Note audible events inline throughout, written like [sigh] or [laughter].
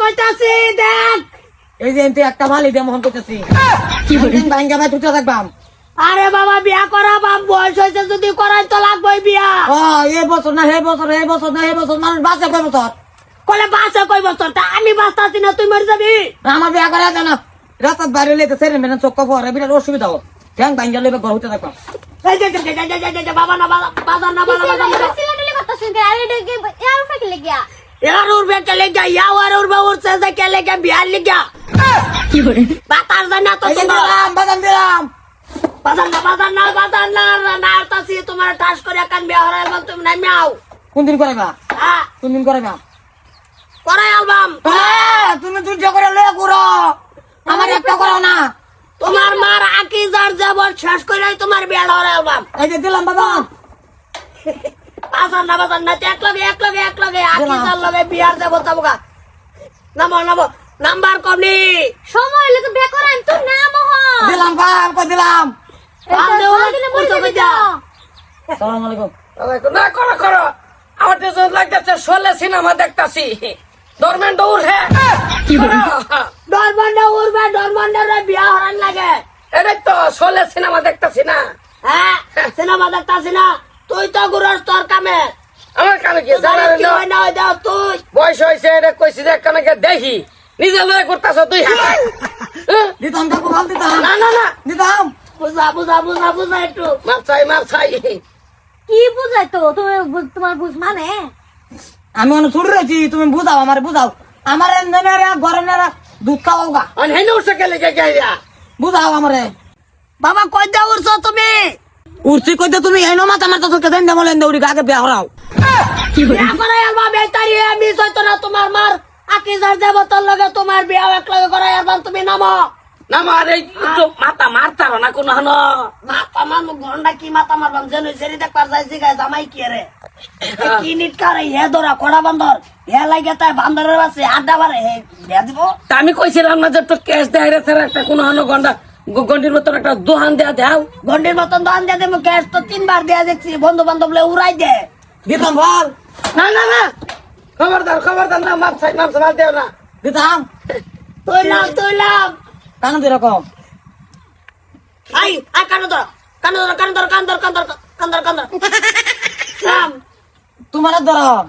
কইতাছি দেখ। এই যে এনতে একটা মালি মোহন করতেছি একদিন ভাঙ্গা ভাই তুই থাকবাম আরে বাবা বিয়া করা বাপ বয়স হয়েছে যদি করাই তো লাগবেই বিয়া। ও এই বছর না এই বছর বছর না এই বছর মানুষ বাঁচে কয় বছর? কলে বাসে কই বছর? তা আমি বাঁচতাছি না তুই মরে যাবি? আমার বিয়া করা রাস্তার বাইরে লেগে সেরে মেনে চক্ক পরে বিরাট অসুবিধা হোক ঠ্যাং ভাঙ্গা লেবে ঘর হইতে থাকবাম এই যে, বাবা না বাবা বাজার না বাবা বাজার না এরা উড়বে কেলে গা ইয়া ওর উড়বে উড়ছে যে কেলে গা বিহার লিগা কি করে বাতার জানা তো দিলাম। না বাদান না বাদান না না তাসি তোমার টাস করে কান বিহার আলবাম তুমি না মিয়াও কোন দিন করাইবা? হ্যাঁ। কোন দিন করাইবা? করাই অ্যালবাম হ্যাঁ তুমি দুই করে লয়ে ঘুরো। আমার একটা করো না। তোমার মার আকিজার যাবর শেষ করে তোমার বিয়ার অ্যালবাম এই যে দিলাম বাদান বাজার না বাজার না এক লগে এক লগে এক লগে আকিজার লগে বিয়ার যাব যাবোগা নামো নামো নাম্বার কমনি সময় হলে তো বিয়ে করেন তো না মোহন দিলাম কাম কই দিলাম? বান্দে ওলা পুরো কইতা সালাম আলাইকুম। না করো করো। আমার তো লাগতেছে শোলে সিনেমা দেখতাছি। ধর্মেন দৌড় হ্যাঁ ডরবন্ডা উড়বে ডরবন্ডা বিয়া হরান লাগে। এটাই তো শোলে সিনেমা দেখতাছি না। হ্যাঁ সিনেমা দেখতাছি না। তুই তো গুরস তোর কামে। আমার কানে কি? জানা কি হয় না হয় দাও তুই? বয়স এটা কইছি যে কানে দেখি। নিজে লয়ে করতেছ তুই হ্যাঁ? হ্যাঁ? দিতাম কাকু ভালো দিতাম। না না না। দিতাম। বুঝা বুঝা বুঝা বুঝা একটু। মার চাই মার চাই। কি বুঝাই তো? তুমি তোমার বুঝ মানে? আমি অনেক ছোট রয়েছি তুমি বুঝাও আমার বুঝাও। আমার নেনারা ঘরে নেরা দুধ খাওয়াও গা। আর হেনে উঠছে গেলে গে গিয়া বুঝাও আমারে। বাবা কই দা উড়ছ তুমি? উঠছি কইতে তুমি এই চোখে দেন দৌড়ি আগে বিয়া হরাও করাই আলবা বেতারি আমি হইতো না তোমার মার আকিজার যাব তোর লগে তোমার বিয়া করাই তুমি নামো। না মার এই তো মাথা মারতার না কোনো হন। মাথা মার ঘণ্টা কি মাথা মারবাম যেন সেরি দেখবার যাইছি গায় জামাই কি রে কি নিট কারে হে ধরা কড়া বান্দর। হে লাগে তাই বান্দরের আছে আড্ডা বারে হে দিব? আমি কইছিলাম না যে তোর ক্যাশ দেয় রে স্যার একটা কোনো হন গন্ডা। গন্ডির মতন একটা দোহান দেয়া দেও। গন্ডির মতন দোকান দিয়ে দেবো ক্যাশ তো তিনবার দেয়া দেখছি বন্ধু বান্ধব লে উড়াই দে। দিতাম ভালো। না না না। খবরদার খবরদার না মাপ চাই মাপ চাই দেও না। দিতাম তুই নাম কান আই আই কানো ধর কানো ধর কানো ধর কান ধর কান ধর কান ধর কান ধর। নাম। তোমার ধর।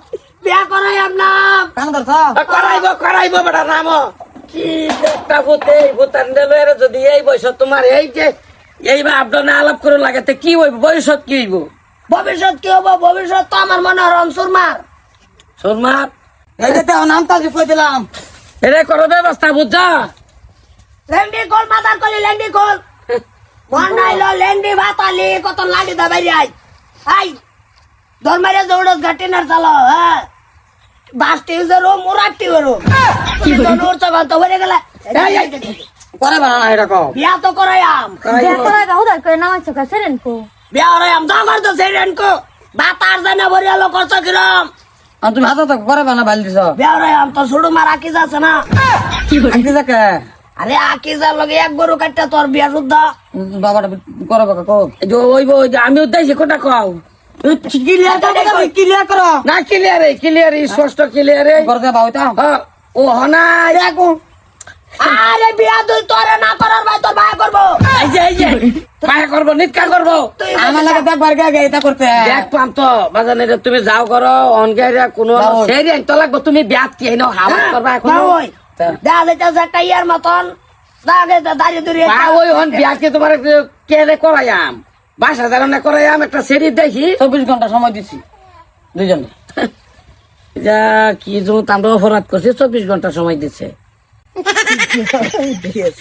বিয়া করাই আম নাম। কান ধরছ? আ, করাইব করাইব বেটা নাম। কি একটা ভূতে এই ভূতান দেলের যদি এই বয়স তোমার এই যে এই বা আপনার আলাপ করে লাগাতে কি হইব? বয়সত কি হইব? ভবিষ্যৎ কি হব ভবিষ্যৎ তো আমার মনে হয় রনসুর মার সোনমার এই যে তেও নাম তাজি কই দিলাম। এটা করো ব্যবস্থা বুঝছা? লেন্ডি কল মাথার কলি লেন্ডি কল বন্ডাইলো লেন্ডি ভাতালি কত লাডি দাবাই আই আই ধর্মারে দৌড়স ঘাটিনার চালো হ্যাঁ। বাসটি মুরাটি কি তো গন্ত গেল করে বানা না এরকম বিয়া তো করাই আম। বিয়ে করার গা উদার করে নামাজ চোখা সেরেন কো। বিয়া করাই আম। দগর তো সেরেন কো। বাতার জানা বরিয়ালো করছ কিরম আর তুমি হাতে তো করে বানা বাল দিছ। বিয়া তো শুরু মার আকিজ আছে না। আঁকি যাকে আরে আকিজার লগে এক গরু কাটটা তোর বিয়া শুদ্ধা। বাবাটা করে বাবা কো এই যে ওইব ওই আমি উদ্দেশ্যে কোটা কও? ক্লিয়ার করো না ক্লিয়ার ক্লিয়ার স্পষ্ট ক্লিয়ার ও হনাই আরে বিয়া তুই তোরে না করার ভাই তোর ভাই করব। এই যে এই যে। পায়ে করব নিৎকা করব। আমার লাগে দেখবার গে এটা করতে। দেখ পাম তো বাজানে তুমি যাও করো অনগাইরা কোনো তো লাগবো তুমি ব্যাত কি হেন হাওয়া করবা এখন? না ওই। দেখা যাইতেছে একটা ইয়ার মতন। দাঁড়িয়ে দাঁড়িয়ে ওই হন ব্যাত কি তোমার কে রে করাইয়াম? বাসা ধারণা করে আমি একটা সেরি দেখি। চব্বিশ ঘণ্টা সময় দিছি দুজন [laughs] যা কি আমরা অপরাধ করছি চব্বিশ ঘণ্টা সময় দিচ্ছে [laughs]